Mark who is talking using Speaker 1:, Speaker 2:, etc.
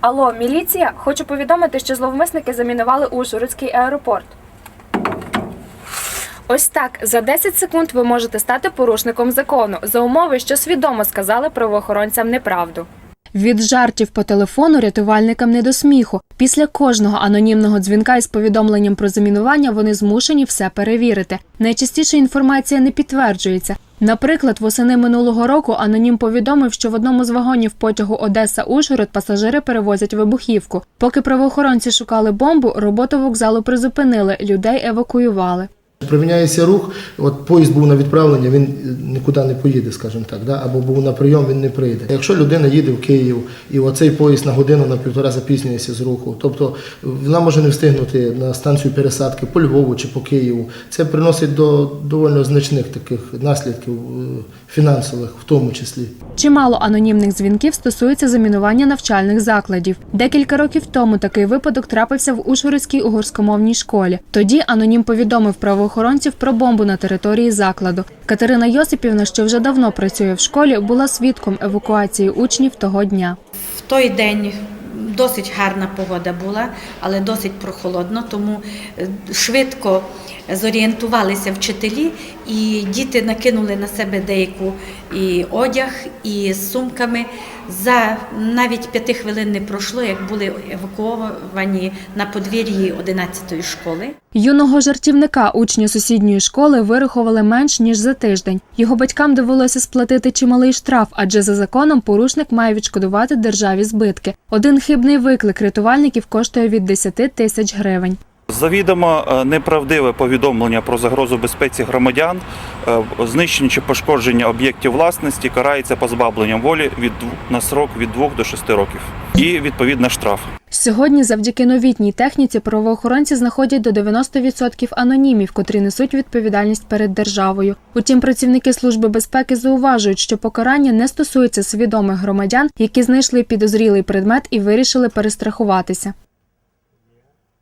Speaker 1: Алло, міліція? Хочу повідомити, що зловмисники замінували Ужгородський аеропорт. Ось так за 10 секунд ви можете стати порушником закону за умови, що свідомо сказали правоохоронцям неправду. Від жартів по телефону рятувальникам не до сміху. Після кожного анонімного дзвінка із повідомленням про замінування вони змушені все перевірити. Найчастіше інформація не підтверджується. Наприклад, восени минулого року анонім повідомив, що в одному з вагонів потягу Одеса Ужгород пасажири перевозять вибухівку. Поки правоохоронці шукали бомбу, роботу вокзалу призупинили, людей евакуювали.
Speaker 2: Приміняється рух, от поїзд був на відправлення, він нікуди не поїде, скажімо так, да? або був на прийом, він не прийде. Якщо людина їде в Київ і оцей поїзд на годину на півтора запізнюється з руху, тобто вона може не встигнути на станцію пересадки по Львову чи по Києву. Це приносить до доволі значних таких наслідків е, фінансових, в тому числі.
Speaker 1: Чимало анонімних дзвінків стосується замінування навчальних закладів. Декілька років тому такий випадок трапився в Ужгородській угорськомовній школі. Тоді анонім повідомив правоохоронців про бомбу на території закладу. Катерина Йосипівна, що вже давно працює в школі, була свідком евакуації учнів того дня.
Speaker 3: В той день досить гарна погода була, але досить прохолодно, тому е, швидко зорієнтувалися вчителі, і діти накинули на себе деяку і одяг, і з сумками. За навіть п'яти хвилин не пройшло, як були евакуовані на подвір'ї 11-ї школи.
Speaker 1: Юного жартівника учні сусідньої школи вирахували менш ніж за тиждень. Його батькам довелося сплатити чималий штраф, адже за законом порушник має відшкодувати державі збитки. Один хибний виклик рятувальників коштує від 10 тисяч гривень.
Speaker 4: Завідомо е, неправдиве повідомлення про загрозу безпеці громадян, е, знищення чи пошкодження об'єктів власності карається позбавленням волі від на срок від 2 до 6 років і відповідно штраф.
Speaker 1: Сьогодні, завдяки новітній техніці, правоохоронці знаходять до 90% анонімів, котрі несуть відповідальність перед державою. Утім, працівники служби безпеки зауважують, що покарання не стосується свідомих громадян, які знайшли підозрілий предмет і вирішили перестрахуватися.